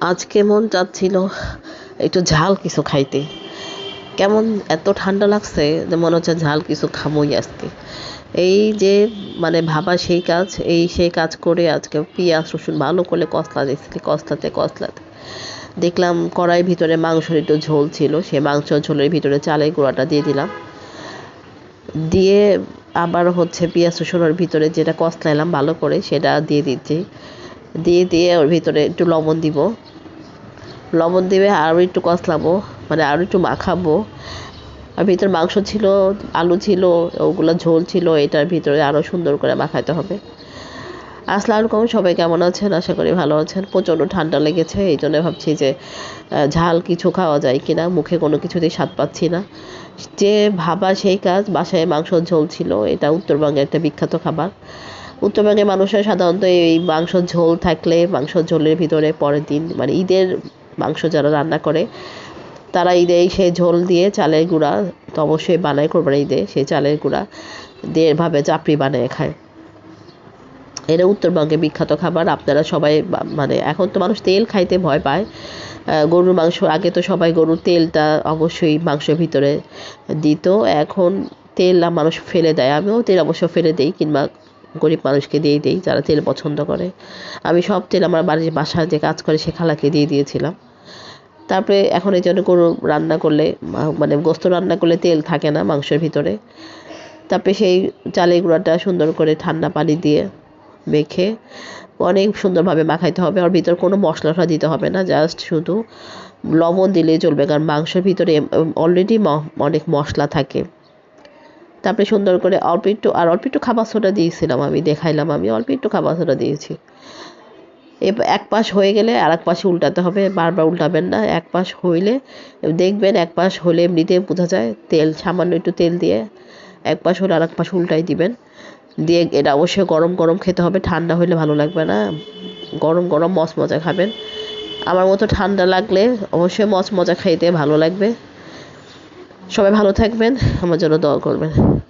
আজকে মন চাচ্ছিল একটু ঝাল কিছু খাইতে। কেমন এত ঠান্ডা লাগছে যে মনে হচ্ছে ঝাল কিছু খামোই আজকে। এই যে মানে ভাবা সেই কাজ, এই সেই কাজ করে আজকে পেঁয়াজ, রসুন ভালো করে কষলা দিচ্ছি কষলাতে কষলাতে। দেখলাম কড়াইয়ের ভিতরে মাংসের একটু ঝোল ছিল সে মাংস ঝোলের ভিতরে চালের গুঁড়াটা দিয়ে দিলাম। দিয়ে আবার হচ্ছে পেঁয়াজ, রসুনের ভিতরে যেটা কষলাইলাম ভালো করে, সেটা দিয়ে দিচ্ছি। দিয়ে দিয়ে ওর ভিতরে একটু লবণ দিব। লবণ দিবে আরও একটু কষলাবো মানে আরও একটু মাখাবো। আর ভিতরে মাংস ছিল, আলু ছিল, ওগুলো ঝোল ছিল, এটার ভিতরে আরও সুন্দর করে মাখাতে হবে। আসসালামু আলাইকুম, সবাই কেমন আছেন? আশা করি ভালো আছেন। প্রচণ্ড ঠান্ডা লেগেছে, এই জন্য ভাবছি যে ঝাল কিছু খাওয়া যায় কিনা, মুখে কোনো কিছুতেই স্বাদ পাচ্ছি না। যে ভাবা সেই কাজ, বাসায় মাংসর ঝোল ছিল, এটা উত্তরবঙ্গের একটা বিখ্যাত খাবার। উত্তরবঙ্গের মানুষরা সাধারণত এই মাংসর ঝোল থাকলে মাংসর ঝোলের ভিতরে পরের দিন মানে ঈদের মাংস যারা রান্না করে, তারা ঈদে সেই ঝোল দিয়ে চালের গুঁড়া তো অবশ্যই বানায় কোরবানি ঈদে, সেই চালের গুঁড়া দিয়ে এভাবে চাপড়ি বানিয়ে খায়। এটা উত্তরবঙ্গে বিখ্যাত খাবার আপনারা সবাই মানে এখন তো মানুষ তেল খাইতে ভয় পায়। গরুর মাংস, আগে তো সবাই গরুর তেলটা অবশ্যই মাংসের ভিতরে দিত, এখন তেল মানুষ ফেলে দেয়। আমিও তেল অবশ্য ফেলে দিই কিংবা গরিব মানুষকে দিয়ে দিই, যারা তেল পছন্দ করে। আমি সব তেল আমার বাড়ির বাসায় যে কাজ করে সে খালাকে দিয়ে দিয়েছিলাম। তারপরে এখন এই জন্য গরু রান্না করলে মানে গোস্ত রান্না করলে তেল থাকে না মাংসের ভিতরে। তারপরে সেই চালের গুঁড়াটা সুন্দর করে ঠান্ডা পানি দিয়ে মেখে অনেক সুন্দরভাবে মাখাইতে হবে। আর ভিতর কোনো মশলাটা দিতে হবে না, জাস্ট শুধু লবণ দিলেই চলবে। কারণ মাংসের ভিতরে অলরেডি অনেক মশলা থাকে। তারপরে সুন্দর করে অল্প একটু, আর অল্প একটু খাবার সোডা দিয়েছিলাম আমি, দেখাইলাম আমি, অল্প একটু খাবার সোডা দিয়েছি। এক পাশ হয়ে গেলে আর এক পাশে উল্টাতে হবে, বারবার উল্টাবেন না, এক পাশ হইলে, দেখবেন এক পাশ হলে এমনিতে বোঝা যায়, তেল, সামান্য একটু তেল দিয়ে এক পাশ হলে আর এক পাশ উল্টাই দিবেন। দিয়ে এটা অবশ্যই গরম গরম খেতে হবে, ঠান্ডা হলে ভালো লাগবে না। গরম গরম মজা খাবেন। আমার মতো ঠান্ডা লাগলে অবশ্যই মচমচা খাইতে ভালো লাগবে। সবাই ভালো থাকবেন আমার জন্য দোয়া করবেন।